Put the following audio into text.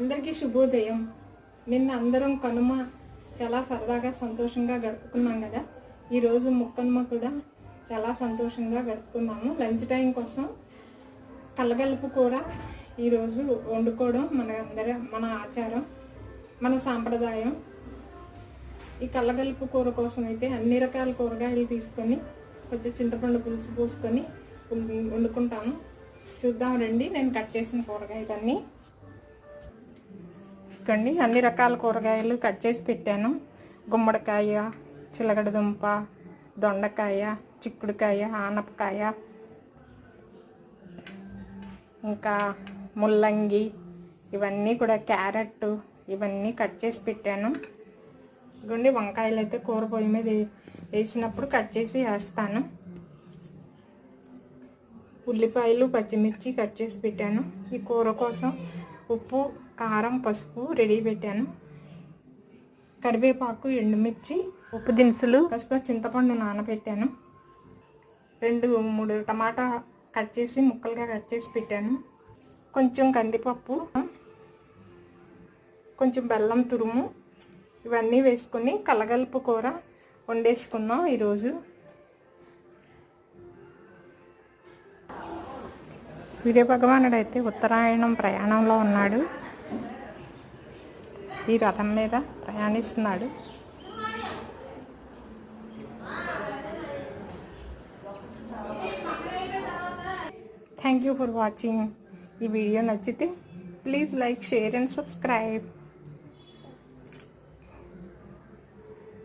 అందరికీ శుభోదయం. నిన్న అందరం కనుమ చాలా సరదాగా సంతోషంగా గడుపుకున్నాం కదా. ఈరోజు ముక్కనుమ కూడా చాలా సంతోషంగా గడుపుకున్నాము. లంచ్ టైం కోసం కలగలుపు కూర ఈరోజు వండుకోవడం మన అందరి మన ఆచారం మన సాంప్రదాయం. ఈ కళ్ళగలుపు కూర కోసం అయితే అన్ని రకాల కూరగాయలు తీసుకొని కొంచెం చింతపండు పులుసు పోసుకొని వండుకుంటాము. చూద్దాం రండి. నేను కట్ చేసిన కూరగాయలన్నీ. ఇక్కడి అన్ని రకాల కూరగాయలు కట్ చేసి పెట్టాను. గుమ్మడికాయ చిలగడదుంప దొండకాయ చిక్కుడుకాయ ఆనపకాయ ఇంకా ముల్లంగి ఇవన్నీ కూడా క్యారెట్ ఇవన్నీ కట్ చేసి పెట్టాను. ఇదిగోండి వంకాయలు అయితే కూర పొయ్యి మీద వే- వేసినప్పుడు కట్ చేసి వేస్తాను. ఉల్లిపాయలు పచ్చిమిర్చి కట్ చేసి పెట్టాను. ఈ కూర కోసం ఉప్పు కారం పసుపు రెడీ పెట్టాను. కరివేపాకు ఎండుమిర్చి ఉప్పు దినుసులు. కాస్త చింతపండు నానబెట్టాను. రెండు మూడు టమాటా కట్ చేసి ముక్కలుగా కట్ చేసి పెట్టాను. కొంచెం కందిపప్పు కొంచెం బెల్లం తురుము ఇవన్నీ వేసుకొని కలగలుపు కూర వండేసుకున్నాం ఈరోజు. సూర్యభగవానుడు అయితే ఉత్తరాయణం ప్రయాణంలో ఉన్నాడు. ఈ రథం మీద ప్రయాణిస్తున్నాడు. థ్యాంక్ యూ ఫర్ వాచింగ్ ఈ వీడియో నచ్చితే please like share and subscribe.